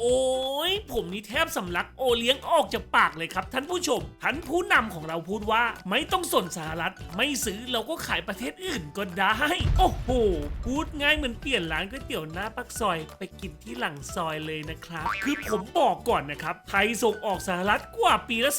โอ้ ย ผมนี่แทบสำลักโอเลี้ยงออกจากปากเลยครับท่านผู้ชม ท่านผู้นำของเราพูดว่า ไม่ต้องสนสหรัฐ ไม่ซื้อเราก็ขายประเทศอื่นก็ได้ โอ้โห พูดง่ายเหมือนเปลี่ยนร้านก๋วยเตี๋ยวหน้าปักซอย ไปกินที่หลังซอยเลยนะครับ คือผมบอกก่อนนะครับ ไทยส่งออกสหรัฐกว่าปีละ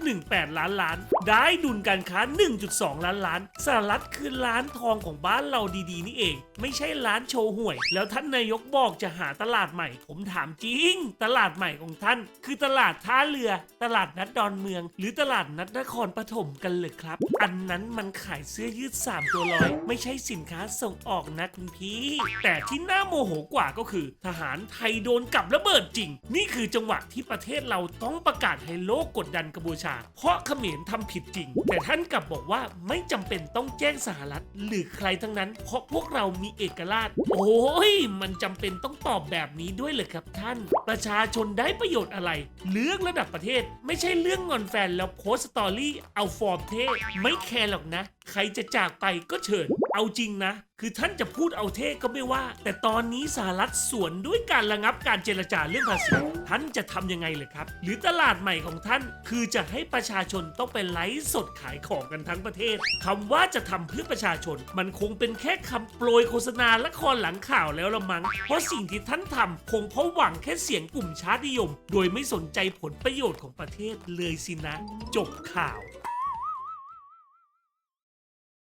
2.18 ล้านล้าน ได้ดุลการค้า 1.2 ล้านล้าน สหรัฐคือร้านทองของบ้านเราดีๆ นี่เอง ไม่ใช่ร้านโชว์หวย แล้วท่านนายกบอกจะหาตลาดใหม่ ผมถามจริง ตลาดใหม่ของท่าน คือตลาดท่าเรือ ตลาดนัดดอนเมือง หรือตลาดนัดนครปฐมกันเลยครับ อันนั้นมันขายเสื้อยืด 3 ตัวลอย ไม่ใช่สินค้าส่งออกนะคุณพี่ แต่ที่น่าโมโหกว่าก็คือ ทหารไทยโดนกับระเบิดจริง นี่คือจังหวะที่ประเทศเราต้องประกาศให้โลกกดดันกัมพูชา เพราะเขมรทำผิดจริง แต่ท่านกลับบอกว่าไม่จำเป็นต้องแจ้งสหรัฐ หรือใครทั้งนั้น เพราะพวกเรามีเอกราช โอ้ยมันจำเป็นต้องตอบแบบนี้ด้วยเลยครับท่าน ประชาชนนได้ประโยชน์อะไร เรื่องระดับประเทศ ไม่ใช่เรื่องงอนแฟนแล้วโพสต์สตอรี่เอาฟอร์มเท่ไม่แคร์หรอกนะใครจะจากไปก็เชิญ เอาจริงนะ คือท่านจะพูดเอาเท่ก็ไม่ว่า แต่ตอนนี้สหรัฐสวนด้วยการระงับการเจรจาเรื่องภาษี ท่านจะทำยังไงเลยครับ หรือตลาดใหม่ของท่าน คือจะให้ประชาชนต้องไปไลฟ์สดขายของกันทั้งประเทศคำว่าจะทำเพื่อประชาชน มันคงเป็นแค่คำโปรยโฆษณาละครหลังข่าวแล้วละมั้ง เพราะสิ่งที่ท่านทำคงเพราะหวังแค่เสียงกลุ่มชาตินิยม โดยไม่สนใจผลประโยชน์ของประเทศเลยสินะ จบข่าว